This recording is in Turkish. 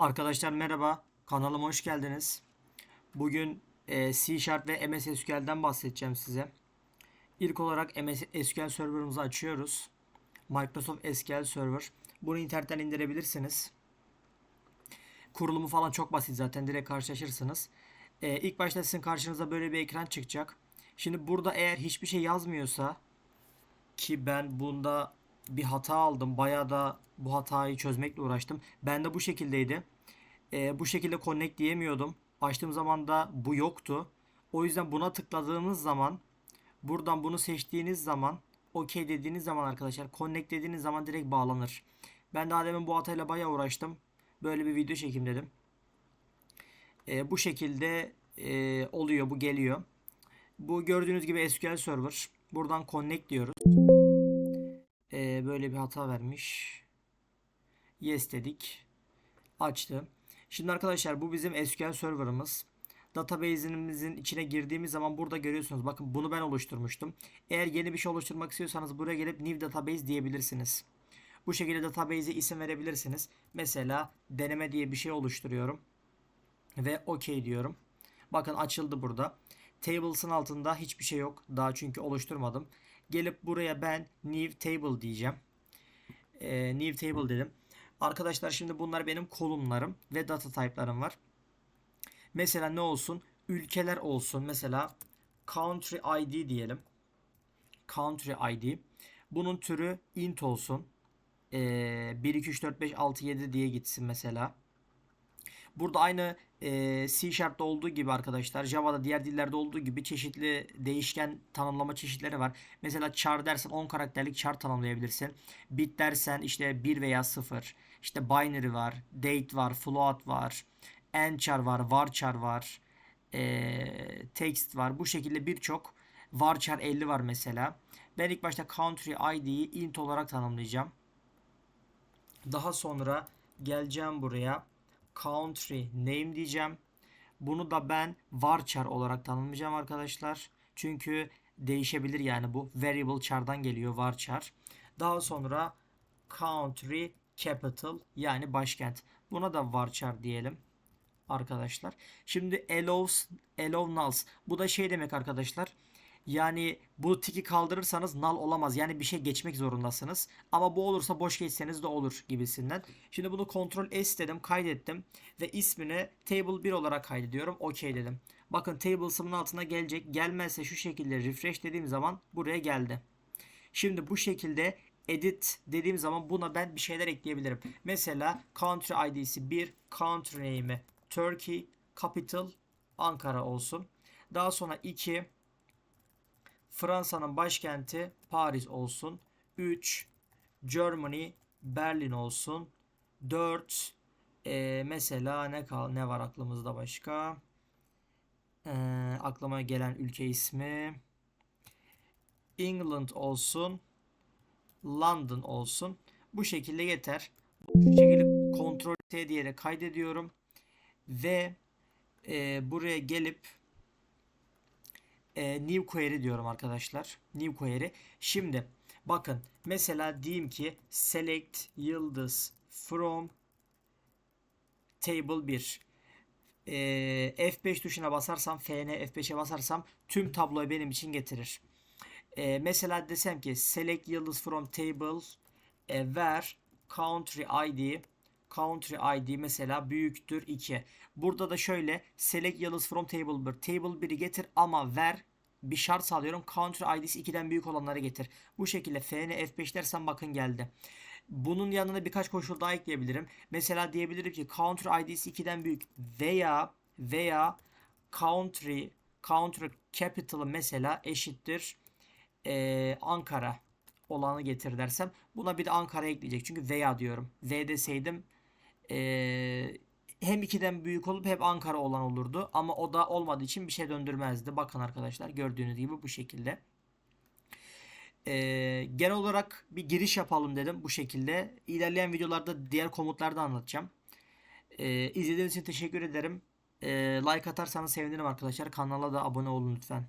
Arkadaşlar merhaba, kanalıma hoş geldiniz. Bugün e, C Sharp ve MS SQL'den bahsedeceğim size. İlk olarak MS SQL serverımızı açıyoruz. Microsoft SQL Server. Bunu internetten indirebilirsiniz. Kurulumu falan çok basit zaten direkt karşılaşırsınız. E, ilk başta sizin karşınıza böyle bir ekran çıkacak. Şimdi burada eğer hiçbir şey yazmıyorsa ki ben bunda bir hata aldım. Bayağı da bu hatayı çözmekle uğraştım. Ben de bu şekildeydi. Ee, bu şekilde connect diyemiyordum. Açtığım zaman da bu yoktu. O yüzden buna tıkladığınız zaman buradan bunu seçtiğiniz zaman OK dediğiniz zaman arkadaşlar connect dediğiniz zaman direkt bağlanır. Ben daha demin bu hatayla bayağı uğraştım. Böyle bir video çekeyim dedim. Ee, bu şekilde e, oluyor bu geliyor. Bu gördüğünüz gibi SQL Server. Buradan connect diyoruz. Ee, böyle bir hata vermiş. Yes dedik. Açtı. Şimdi arkadaşlar bu bizim SQL serverımız. Database'imizin içine girdiğimiz zaman burada görüyorsunuz. Bakın bunu ben oluşturmuştum. Eğer yeni bir şey oluşturmak istiyorsanız buraya gelip new database diyebilirsiniz. Bu şekilde database'e isim verebilirsiniz. Mesela deneme diye bir şey oluşturuyorum. Ve OK diyorum. Bakın açıldı burada. Tables'ın altında hiçbir şey yok. Daha çünkü oluşturmadım. Gelip buraya ben new table diyeceğim. Ee, new table dedim. Arkadaşlar şimdi bunlar benim kolumlarım ve data type'larım var. Mesela ne olsun? Ülkeler olsun. Mesela country ID diyelim. Country ID. Bunun türü int olsun. Ee, 1 2 3 4 5 6 7 diye gitsin mesela. Burada aynı e, C Sharp'ta olduğu gibi arkadaşlar Java'da diğer dillerde olduğu gibi çeşitli değişken tanımlama çeşitleri var. Mesela char dersen 10 karakterlik char tanımlayabilirsin. Bit dersen işte 1 veya 0. İşte binary var, date var, float var, char var, varchar var, e, text var. Bu şekilde birçok varchar 50 var mesela. Ben ilk başta country id'yi int olarak tanımlayacağım. Daha sonra geleceğim buraya country name diyeceğim. Bunu da ben varchar olarak tanımlayacağım arkadaşlar. Çünkü değişebilir yani bu variable char'dan geliyor varchar. Daha sonra country capital yani başkent. Buna da varchar diyelim arkadaşlar. Şimdi allows allow nulls. Bu da şey demek arkadaşlar. Yani bu tiki kaldırırsanız null olamaz. Yani bir şey geçmek zorundasınız. Ama bu olursa boş geçseniz de olur gibisinden. Şimdi bunu Ctrl S dedim, kaydettim ve ismini table 1 olarak kaydediyorum. OK dedim. Bakın tables'ımın altına gelecek. Gelmezse şu şekilde refresh dediğim zaman buraya geldi. Şimdi bu şekilde edit dediğim zaman buna ben bir şeyler ekleyebilirim. Mesela country ID'si 1, country name'i Turkey, capital Ankara olsun. Daha sonra 2 Fransa'nın başkenti Paris olsun. 3 Germany Berlin olsun. 4 e, mesela ne kal ne var aklımızda başka? E, aklıma gelen ülke ismi England olsun. London olsun. Bu şekilde yeter. Bu şekilde kontrol T diyerek kaydediyorum. Ve e, buraya gelip e, new query diyorum arkadaşlar. New query. Şimdi bakın mesela diyeyim ki select yıldız from table 1. E, F5 tuşuna basarsam Fn F5'e basarsam tüm tabloyu benim için getirir. E, mesela desem ki select yıldız from table e, where country id country id mesela büyüktür 2. Burada da şöyle select yıldız from table 1. Table 1'i getir ama where bir şart sağlıyorum. Country id'si 2'den büyük olanları getir. Bu şekilde fn f5 dersen bakın geldi. Bunun yanına birkaç koşul daha ekleyebilirim. Mesela diyebilirim ki country id'si 2'den büyük veya veya country country capital'ı mesela eşittir ee, Ankara olanı getir dersem buna bir de Ankara ekleyecek. Çünkü veya diyorum. V deseydim ee, hem 2'den büyük olup hep Ankara olan olurdu. Ama o da olmadığı için bir şey döndürmezdi. Bakın arkadaşlar gördüğünüz gibi bu şekilde. Ee, genel olarak bir giriş yapalım dedim bu şekilde. İlerleyen videolarda diğer komutları da anlatacağım. Ee, izlediğiniz için teşekkür ederim. Ee, like atarsanız sevinirim arkadaşlar. Kanala da abone olun lütfen.